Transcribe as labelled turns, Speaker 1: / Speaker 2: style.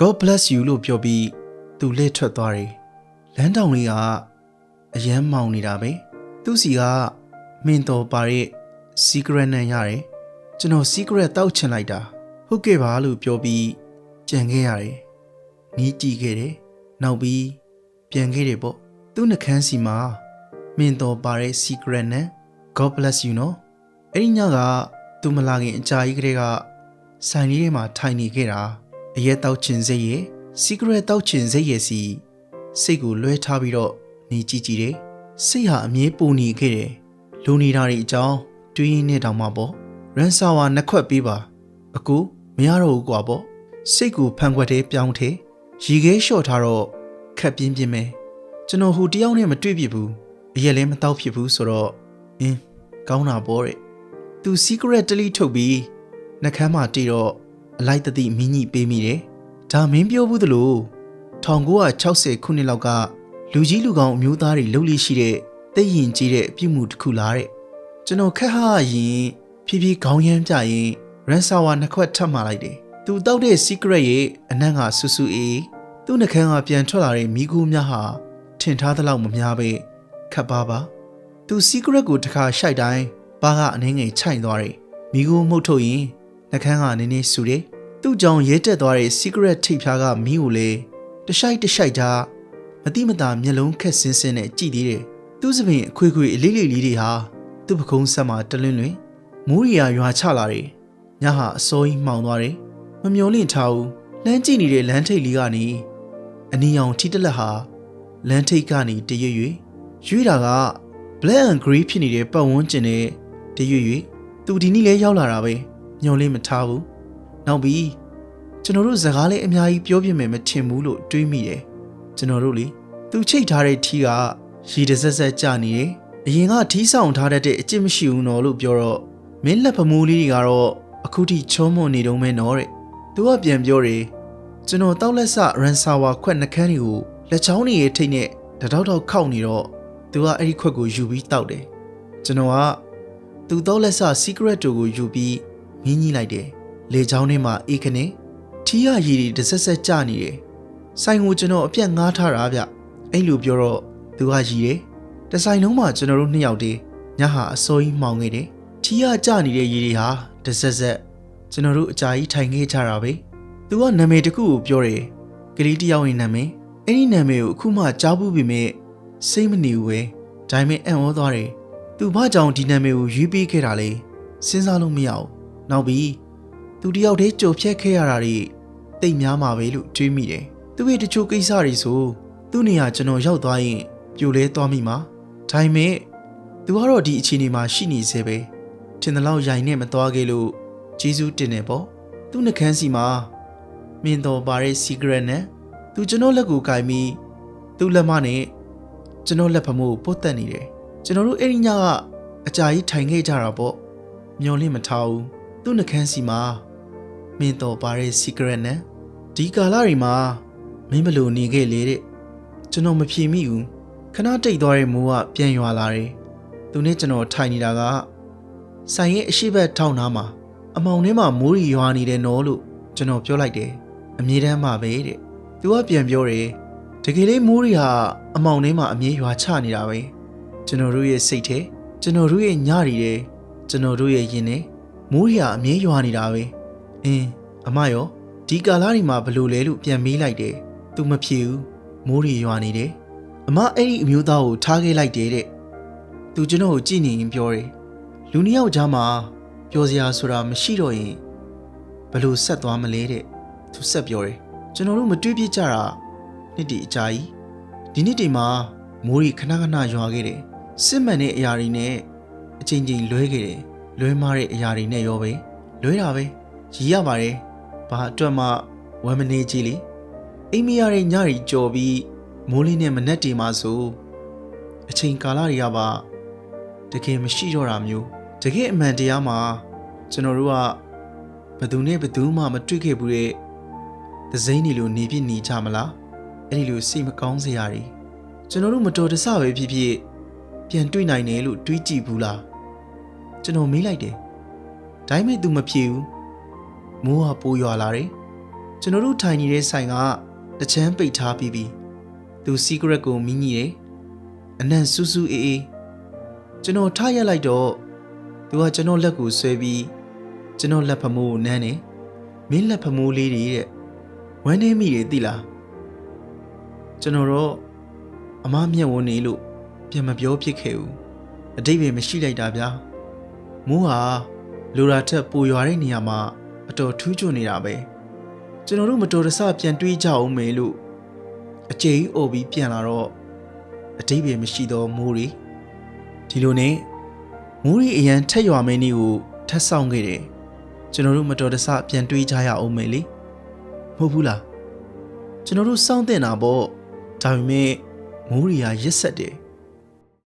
Speaker 1: God bless you လို့ပြောပြီးသူလှည့်ထွက်သွားတယ်လမ်းတောင်လေးကအယမ်းမောင်နေတာပဲသူစီကမင်းတော်ပါတဲ့ secret နဲ့ရတယ်ကျွန်တော် secret တောက်ချင်လိုက်တာဟုတ်ကဲ့ပါလို့ပြောပြီးကြံခဲ့ရတယ်နီးကြည့်ခဲ့တယ်နောက်ပြီးပြန်ခဲ့တယ်ပေါ့သူ့နှကန်းစီမှာမင်းတော်ပါတဲ့ secret နဲ့ God bless you နော်အဲ့ဒီညကသူမလာခင်အကြာကြီးကလေးကဆိုင်လေးထဲမှာထိုင်နေခဲ့တာ အရက်တောက်ချင်စိတ်ရဲ့ secret တောက်ချင်စိတ်ရဲ့စီစိတ်ကိုလွှဲထားပြီးတော့နေကြည့်ကြည့်တယ်စိတ်ဟာအမြဲပူနေခဲ့တယ်လူနေတာတွေအကြောင်းတွေးရင်းနဲ့တောင်မှပေါ့ရန်ဆာဝါနှစ်ခွက်ပေးပါအကူမရတော့ဘူးကွာပေါ့စိတ်ကိုဖန်ခွက်သေးပြောင်းသေးရီခဲလျှော့ထားတော့ခက်ပြင်းပြင်းပဲကျွန်တော်ဟိုတယောက်နဲ့မတွေ့ဖြစ်ဘူးအရက်လည်းမတောက်ဖြစ်ဘူးဆိုတော့အင်းကောင်းတာပေါ့တဲ့သူ secret တလိထုတ်ပြီးနှကမ်းမှာတီတော့ အလိုက်တသိမင်းကြီးပေးမိတယ်ဒါမင်းပြောဘူးသလို1960ခုနှစ်လောက်ကလူကြီးလူကောင်အမျိုးသားတွေလှုပ်လိရှိတဲ့သိရင်ကြီးတဲ့အပြုမှုတစ်ခုလားတဲ့ကျွန်တော်ခက်ဟာရင်ဖြည်းဖြည်းခေါင်းရမ်းပြရင်ရန်ဆာဝါနှစ်ခွက်ထပ်มาလိုက်တယ်သူတောက်တဲ့ secret ရဲ့အနံ့ကဆူဆူအေးသူ့နှကမ်းကပြန်ထွက်လာတဲ့မိကူးများဟာထင်ထားသလောက်မများပဲခပ်ပါပါသူ secret ကိုတစ်ခါရှိုက်တိုင်းပါကအနေငယ်ခြိုက်သွားတယ်မိကူးမှုတ်ထုတ်ရင် နှကမ်းကနည်းနည်းဆူတယ်သူ့ကြောင့်ရဲတက်သွားတဲ့ secret ထိပ်ဖြားကမီးကိုလေတရှိုက်တရှိုက်ထားမတိမတာမျက်လုံးခက်ဆင်းဆင်းနဲ့ကြည်သေးတယ်သူ့စပင်အခွေခွေအလေးလေးလေးတွေဟာသူ့ပကုံးဆက်မှာတလင်းလွင်မိုးရီယာရွာချလာတယ်ညဟာအစိုးကြီးမှောင်သွားတယ်မမျောလင့်ထားဘူးလမ်းကြည့်နေတဲ့လမ်းထိပ်လေးကနေအနီရောင်ထိတလက်ဟာလမ်းထိပ်ကနေတရွရွရွေးတာက black and grey ဖြစ်နေတဲ့ပတ်ဝန်းကျင်နဲ့တရွရွသူဒီနေ့လဲရောက်လာတာပဲ မျောလင့်မထားဘူးနောက်ပြီးကျွန်တော်တို့စကားလေးအများကြီးပြောပြမယ်မထင်ဘူးလို့တွေးမိတယ်ကျွန်တော်တို့လေသူချိတ်ထားတဲ့ထီးကရေတဆက်ဆက်ကျနေတယ်အရင်ကထီးဆောင်ထားတတ်တဲ့အကျင့်မရှိဘူးနော်လို့ပြောတော့မင်းလက်ဖမိုးလေးတွေကတော့အခုထိချုံးမွန်နေတုံးပဲနော်တဲ့သူကပြန်ပြောတယ်ကျွန်တော်တောက်လက်ဆရန်ဆာဝါခွက်နှကန်းတွေကိုလက်ချောင်းတွေရဲ့ထိတ်နဲ့တတောက်တောက်ခောက်နေတော့သူကအဲ့ဒီခွက်ကိုယူပြီးတောက်တယ်ကျွန်တော်ကသူတောက်လက်ဆ secret တို့ကိုယူပြီး မြင်းကြီးလိုက်တယ်လေချောင်းထဲမှာအေးခနဲ့ထီးရရည်တွေတစ်ဆက်ဆက်ကျနေတယ်ဆိုင်ကိုကျွန်တော်အပြက်ငားထားတာဗျအဲ့လိုပြောတော့သူကရည်တယ်တဆိုင်လုံးမှာကျွန်တော်တို့နှစ်ယောက်တည်းညဟာအစိုးကြီးမှောင်နေတယ်ထီးရကျနေတဲ့ရည်တွေဟာတစ်ဆက်ဆက်ကျွန်တော်တို့အကြာကြီးထိုင်ခဲ့ကြတာပဲသူကနာမည်တစ်ခုကိုပြောတယ်ကလေးတစ်ယောက်ရဲ့နာမည်အဲ့ဒီနာမည်ကိုအခုမှကြားဘူးပြီမဲ့စိတ်မနေဘူးပဲဒါပေမဲ့အံ့ဩသွားတယ်သူဘာကြောင့်ဒီနာမည်ကိုရွေးပေးခဲ့တာလဲစဉ်းစားလို့မရဘူး နောက်ပြီးသူတယောက်တည်းကြုံဖြတ်ခဲ့ရတာတွေတိတ်များမှာပဲလို့တွေးမိတယ်သူ့ရဲ့တချို့ကိစ္စတွေဆိုသူ့နေရာကျွန်တော်ရောက်သွားရင်ပြိုလဲသွားမိမှာဒါပေမဲ့သူကတော့ဒီအခြေအနေမှာရှိနေသေးပဲထင်တယ်လို့ရိုင်နဲ့မသွားခဲ့လို့ဂျေဇူးတင်တယ်ပေါ့သူ့နှကန်းစီမှာမင်းတော်ပါတဲ့ secret နဲ့သူကျွန်တော်လက်ကိုကင်ပြီးသူ့လက်မနဲ့ကျွန်တော်လက်ဖမိုးပုတ်တက်နေတယ်ကျွန်တော်တို့အဲ့ဒီညကအကြာကြီးထိုင်ခဲ့ကြတာပေါ့မျောလင့်မထားဘူး သူ့နှကန်းစီမှာမင်းတော်ပါတဲ့ secret နဲ့ဒီကာလတွေမှာမင်းဘလို့နေခဲ့လေတဲ့ကျွန်တော်မဖြေမိဘူးခဏတိတ်သွားတဲ့မိုးကပြန်ရွာလာတယ်သူနဲ့ကျွန်တော်ထိုင်နေတာကဆိုင်ရဲ့အရှိဘက်ထောင်းနားမှာအမောင်ထဲမှာမိုးရီရွာနေတယ်နော်လို့ကျွန်တော်ပြောလိုက်တယ်အမြဲတမ်းမှာပဲတဲ့သူကပြန်ပြောတယ်တကယ်လေးမိုးရီဟာအမောင်ထဲမှာအမြဲရွာချနေတာပဲကျွန်တော်တို့ရဲ့စိတ်ထဲကျွန်တော်တို့ရဲ့ညရီထဲကျွန်တော်တို့ရဲ့ရင်ထဲ မိုးရီဟာအမြဲရွာနေတာပဲအင်းအမရောဒီကာလာတွေမှာဘလို့လဲလို့ပြန်မေးလိုက်တယ်သူမဖြေဘူးမိုးရီရွာနေတယ်အမအဲ့ဒီအမျိုးသားကိုထားခဲ့လိုက်တယ်တဲ့သူကျွန်တော်ကိုကြည့်နေရင်ပြောတယ်လူနှစ်ယောက်ကြားမှာပြောစရာဆိုတာမရှိတော့ရင်ဘယ်လိုဆက်သွားမလဲတဲ့သူဆက်ပြောတယ်ကျွန်တော်တို့မတွေးပြကြတာနှစ်တီအကြာကြီးဒီနှစ်တီမှာမိုးရီခဏခဏရွာခဲ့တယ်စစ်မှန်တဲ့အရာတွေနဲ့အချိန်ချင်းလွဲခဲ့တယ် လွဲမားတဲ့အရာတွေနဲ့ရောပဲလွဲတာပဲရည်ရပါတယ်ဘာအတွက်မှဝမ်းမနေကြီးလေအိမ်မရတဲ့ညရီကြော်ပြီးမိုးလေးနဲ့မနက်တီမှာဆိုအချိန်ကာလတွေကပါတကယ်မရှိတော့တာမျိုးတကယ်အမှန်တရားမှာကျွန်တော်တို့ကဘယ်သူနဲ့ဘယ်သူမှမတွေ့ခဲ့ဘူးတဲ့သစိမ့်နေလို့နေပြနေကြမလားအဲ့ဒီလိုစိတ်မကောင်းစရာတွေကျွန်တော်တို့မတော်တဆပဲဖြစ်ဖြစ်ပြန်တွေ့နိုင်တယ်လို့တွေးကြည့်ဘူးလား ကျွန်တော်မေးလိုက်တယ်ဒါပေမဲ့ तू မဖြေဘူးမိုးကပိုးရွာလာတယ်ကျွန်တော်တို့ထိုင်နေတဲ့ဆိုင်ကတချမ်းပိတ်ထားပြီးပြီသူ secret ကိုမိညီတယ်အနံ့စူးစူးအေးအေးကျွန်တော်ထားရက်လိုက်တော့သူကကျွန်တော်လက်ကိုဆွဲပြီးကျွန်တော်လက်ဖမိုးကိုနမ်းတယ်မင်းလက်ဖမိုးလေးတွေတဲ့ဝမ်းနေမိတယ်သိလားကျွန်တော်တော့အမမျက်ဝန်းနေလို့ပြန်မပြောဖြစ်ခဲ့ဘူးအတိတ်ပဲမရှိလိုက်တာဗျာ မိုးဟာလိုရာထက်ပိုရွာတဲ့နေရာမှာအတော်ထူးချွန်နေတာပဲကျွန်တော်တို့မတော်တဆပြန်တွေးကြအောင်မယ်လို့အကျိန်အိုပြီးပြန်လာတော့အတိတ်ပဲမရှိတော့မိုးရီဒီလိုနဲ့မိုးရီအရန်ထက်ရွာမင်းကြီးကိုထက်ဆောင်ခဲ့တယ်ကျွန်တော်တို့မတော်တဆပြန်တွေးကြရအောင်မယ်လေမဟုတ်ဘူးလားကျွန်တော်တို့စောင့်တင်တာပေါ့ဒါပေမဲ့မိုးရီကရစ်ဆက်တယ်